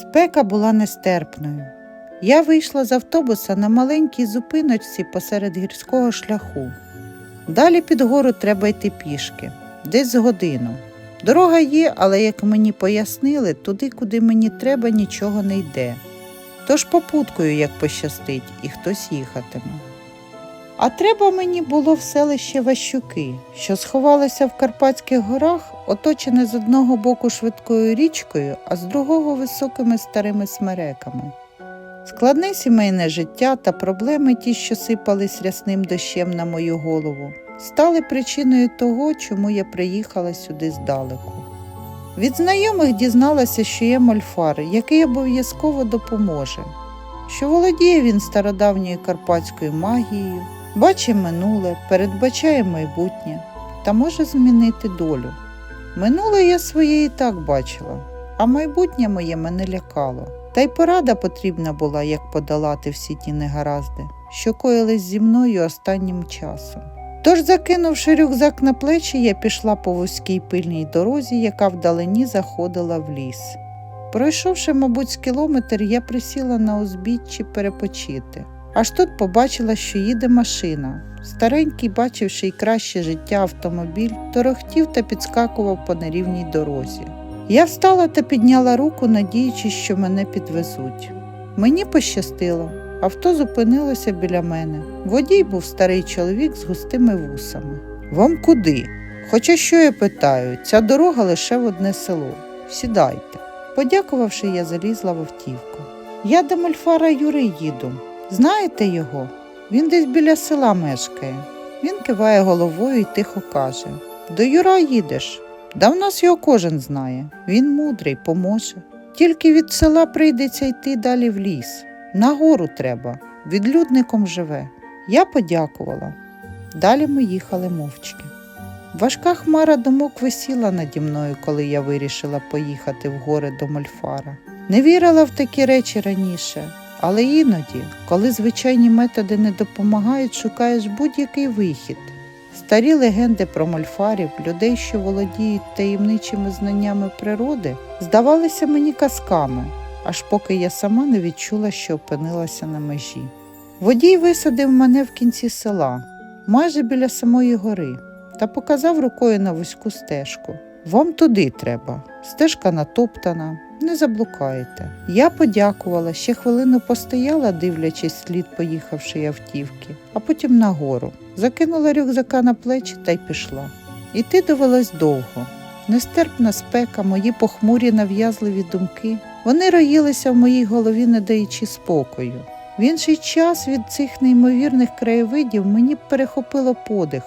Спека була нестерпною. Я вийшла з автобуса на маленькій зупиночці посеред гірського шляху. Далі під гору треба йти пішки, десь з годину. Дорога є, але, як мені пояснили, туди, куди мені треба, нічого не йде. Тож попуткою, як пощастить, і хтось їхатиме. А треба мені було в селище Ващуки, що сховалося в Карпатських горах, оточене з одного боку швидкою річкою, а з другого високими старими смереками. Складне сімейне життя та проблеми, ті, що сипались рясним дощем на мою голову, стали причиною того, чому я приїхала сюди здалеку. Від знайомих дізналася, що є мольфар, який обов'язково допоможе, що володіє він стародавньою карпатською магією, бачить минуле, передбачає майбутнє та може змінити долю. Минуле я своє і так бачила, а майбутнє моє мене лякало. Та й порада потрібна була, як подолати всі ті негаразди, що коїлись зі мною останнім часом. Тож, закинувши рюкзак на плечі, я пішла по вузькій пильній дорозі, яка вдалині заходила в ліс. Пройшовши, мабуть, кілометр, я присіла на узбіччі перепочити. Аж тут побачила, що їде машина. Старенький, бачивши й краще життя автомобіль, торохтів та підскакував по нерівній дорозі. Я встала та підняла руку, надіючись, що мене підвезуть. Мені пощастило, авто зупинилося біля мене. Водій був старий чоловік з густими вусами. Вам куди? Хоча що я питаю, ця дорога лише в одне село. Сідайте. Подякувавши, я залізла в автівку. Я до Мольфара Юри їду. Знаєте його? Він десь біля села мешкає. Він киває головою і тихо каже: До Юра їдеш. Да в нас його кожен знає. Він мудрий, поможе. Тільки від села прийдеться йти далі в ліс. На гору треба, відлюдником живе. Я подякувала. Далі ми їхали мовчки. Важка хмара думок висіла наді мною, коли я вирішила поїхати в гори до Мольфара. Не вірила в такі речі раніше, але іноді, коли звичайні методи не допомагають, шукаєш будь-який вихід. Старі легенди про мольфарів, людей, що володіють таємничими знаннями природи, здавалися мені казками, аж поки я сама не відчула, що опинилася на межі. Водій висадив мене в кінці села, майже біля самої гори, та показав рукою на вузьку стежку. Вам туди треба. Стежка натоптана, не заблукаєте. Я подякувала, ще хвилину постояла, дивлячись слід поїхавшої автівки, а потім нагору. Закинула рюкзака на плечі та й пішла. Іти довелось довго. Нестерпна спека, мої похмурі нав'язливі думки. Вони роїлися в моїй голові, не даючи спокою. В інший час від цих неймовірних краєвидів мені перехопило подих,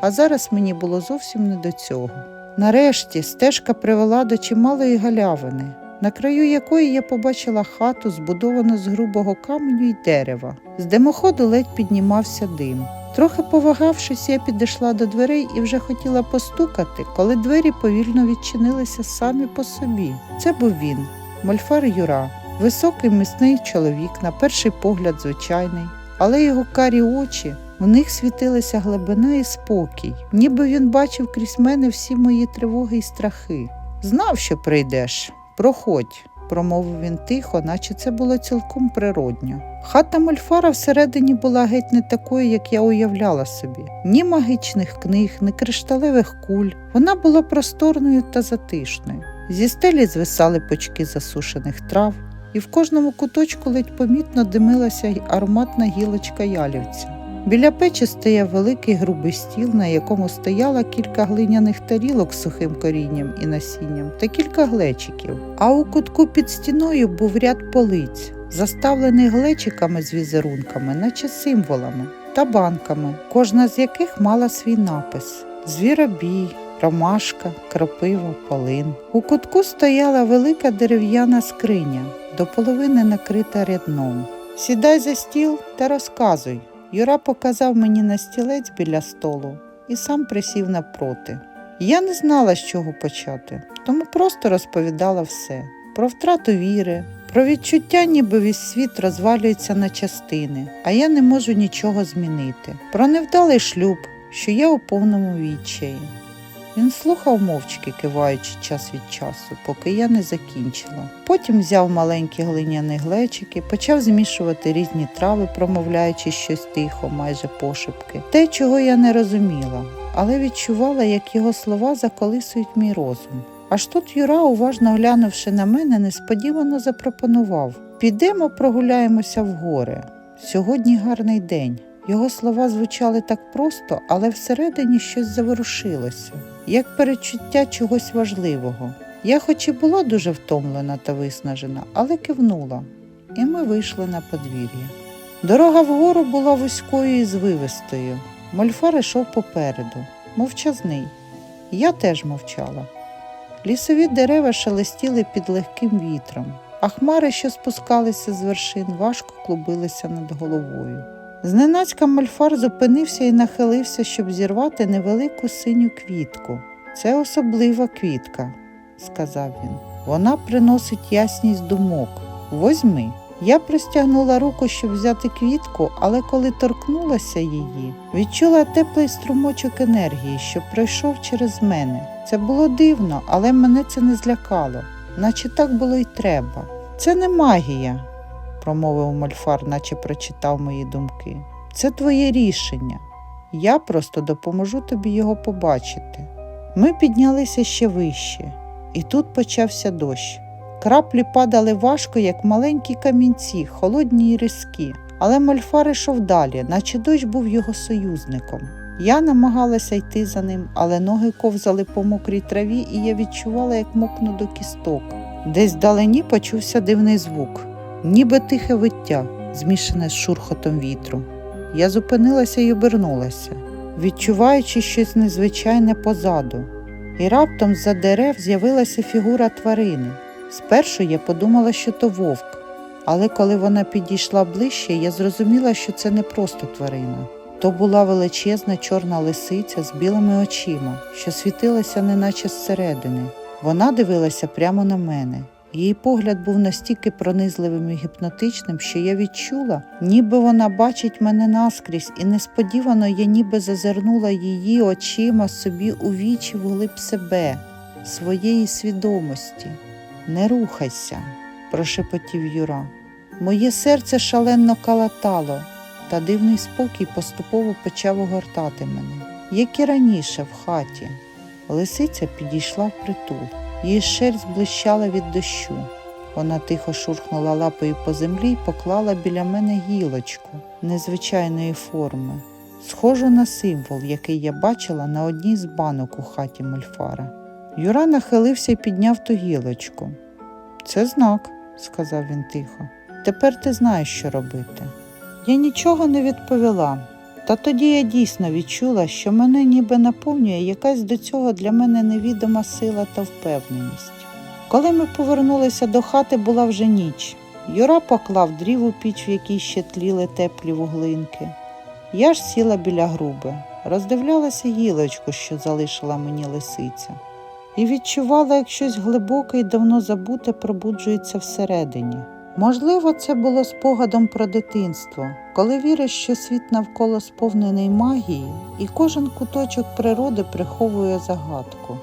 а зараз мені було зовсім не до цього. Нарешті стежка привела до чималої галявини, на краю якої я побачила хату, збудовану з грубого каменю й дерева. З димоходу ледь піднімався дим. Трохи повагавшись, я підійшла до дверей і вже хотіла постукати, коли двері повільно відчинилися самі по собі. Це був він, Мольфар Юра, високий міцний чоловік, на перший погляд звичайний, але його карі очі. В них світилася глибина і спокій, ніби він бачив крізь мене всі мої тривоги і страхи. Знав, що прийдеш. Проходь, промовив він тихо, наче це було цілком природньо. Хата Мольфара всередині була геть не такою, як я уявляла собі. Ні магічних книг, ні кришталевих куль. Вона була просторною та затишною. Зі стелі звисали почки засушених трав, і в кожному куточку ледь помітно димилася й ароматна гілочка ялівця. Біля печі стояв великий грубий стіл, на якому стояло кілька глиняних тарілок з сухим корінням і насінням та кілька глечиків. А у кутку під стіною був ряд полиць, заставлений глечиками з візерунками, наче символами, та банками, кожна з яких мала свій напис: Звіробій, ромашка, крапива, полин. У кутку стояла велика дерев'яна скриня, до половини накрита рядном. Сідай за стіл та розказуй. Юра показав мені на стілець біля столу і сам присів напроти. Я не знала, з чого почати, тому просто розповідала все про втрату віри, про відчуття, ніби весь світ розвалюється на частини, а я не можу нічого змінити, про невдалий шлюб, що я у повному відчаї. Він слухав мовчки, киваючи час від часу, поки я не закінчила. Потім взяв маленькі глиняні глечики, почав змішувати різні трави, промовляючи щось тихо, майже пошепки. Те, чого я не розуміла, але відчувала, як його слова заколисують мій розум. Аж тут Юра, уважно глянувши на мене, несподівано запропонував: підемо прогуляємося в гори. Сьогодні гарний день. Його слова звучали так просто, але всередині щось заворушилося, як перечуття чогось важливого. Я, хоч і була дуже втомлена та виснажена, але кивнула, і ми вийшли на подвір'я. Дорога вгору була вузькою і звивистою. Мольфар йшов попереду, мовчазний. Я теж мовчала. Лісові дерева шелестіли під легким вітром, а хмари, що спускалися з вершин, важко клубилися над головою. Зненацька мольфар зупинився і нахилився, щоб зірвати невелику синю квітку. Це особлива квітка, сказав він. Вона приносить ясність думок. Возьми. Я простягнула руку, щоб взяти квітку, але коли торкнулася її, відчула теплий струмочок енергії, що пройшов через мене. Це було дивно, але мене це не злякало, наче так було й треба. Це не магія, промовив Мольфар, наче прочитав мої думки. Це твоє рішення. Я просто допоможу тобі його побачити. Ми піднялися ще вище, і тут почався дощ. Краплі падали важко, як маленькі камінці, холодні й різкі, але Мольфар ішов далі, наче дощ був його союзником. Я намагалася йти за ним, але ноги ковзали по мокрій траві, і я відчувала, як мокну до кісток. Десь вдалині почувся дивний звук, ніби тихе виття, змішане з шурхотом вітру. Я зупинилася й обернулася, відчуваючи щось незвичайне позаду, і раптом з-за дерев з'явилася фігура тварини. Спершу я подумала, що то вовк, але коли вона підійшла ближче, я зрозуміла, що це не просто тварина. То була величезна чорна лисиця з білими очима, що світилася неначе зсередини. Вона дивилася прямо на мене. Її погляд був настільки пронизливим і гіпнотичним, що я відчула, ніби вона бачить мене наскрізь, і несподівано я ніби зазирнула її очима собі у вічі вглиб себе, своєї свідомості. Не рухайся, прошепотів Юра. Моє серце шалено калатало, та дивний спокій поступово почав огортати мене, як і раніше в хаті. Лисиця підійшла впритул. Її шерсть блищала від дощу. Вона тихо шурхнула лапою по землі і поклала біля мене гілочку незвичайної форми, схожу на символ, який я бачила на одній з банок у хаті Мольфара. Юра нахилився і підняв ту гілочку. Це знак, сказав він тихо. Тепер ти знаєш, що робити. Я нічого не відповіла, та тоді я дійсно відчула, що мене ніби наповнює якась до цього для мене невідома сила та впевненість. Коли ми повернулися до хати, була вже ніч. Юра поклав дрів у піч, в якій ще тліли теплі вуглинки. Я ж сіла біля груби, роздивлялася гілочку, що залишила мені лисиця, і відчувала, як щось глибоке і давно забуте пробуджується всередині. Можливо, це було спогадом про дитинство, коли віриш, що світ навколо сповнений магією, і кожен куточок природи приховує загадку.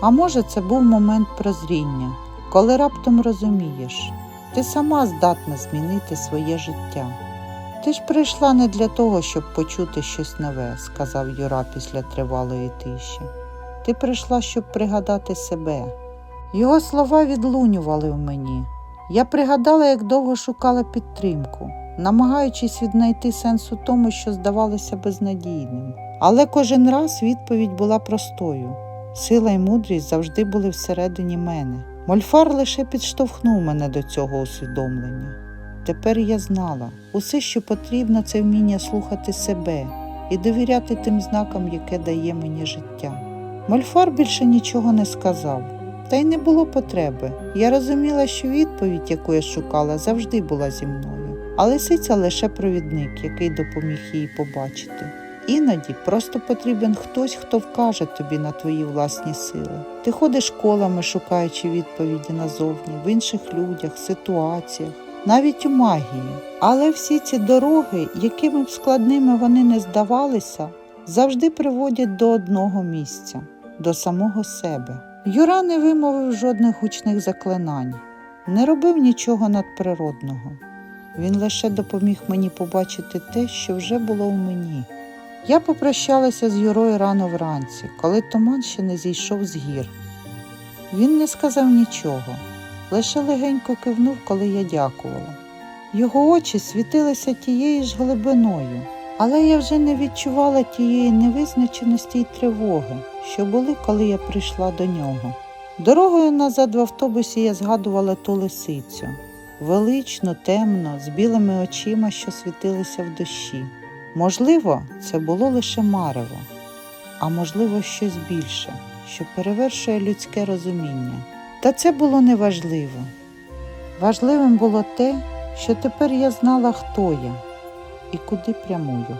А може, це був момент прозріння, коли раптом розумієш, ти сама здатна змінити своє життя. Ти ж прийшла не для того, щоб почути щось нове, сказав Юра після тривалої тиші. Ти прийшла, щоб пригадати себе. Його слова відлунювали в мені. Я пригадала, як довго шукала підтримку, намагаючись віднайти сенс у тому, що здавалося безнадійним. Але кожен раз відповідь була простою. Сила й мудрість завжди були всередині мене. Мольфар лише підштовхнув мене до цього усвідомлення. Тепер я знала, усе, що потрібно, це вміння слухати себе і довіряти тим знакам, яке дає мені життя. Мольфар більше нічого не сказав. Та й не було потреби. Я розуміла, що відповідь, яку я шукала, завжди була зі мною, а лисиця лише провідник, який допоміг її побачити. Іноді просто потрібен хтось, хто вкаже тобі на твої власні сили. Ти ходиш колами, шукаючи відповіді назовні, в інших людях, ситуаціях, навіть у магії. Але всі ці дороги, якими б складними вони не здавалися, завжди приводять до одного місця. до самого себе. Юра не вимовив жодних гучних заклинань, не робив нічого надприродного. Він лише допоміг мені побачити те, що вже було в мені. Я попрощалася з Юрою рано вранці, коли туман ще не зійшов з гір. Він не сказав нічого, лише легенько кивнув, коли я дякувала. Його очі світилися тією ж глибиною, але я вже не відчувала тієї невизначеності й тривоги, що були, коли я прийшла до нього. Дорогою назад в автобусі я згадувала ту лисицю величну, темну, з білими очима, що світилися в дощі. Можливо, це було лише марево, а можливо, щось більше, що перевершує людське розуміння. Та це було неважливо. Важливим було те, що тепер я знала, хто я і куди прямую.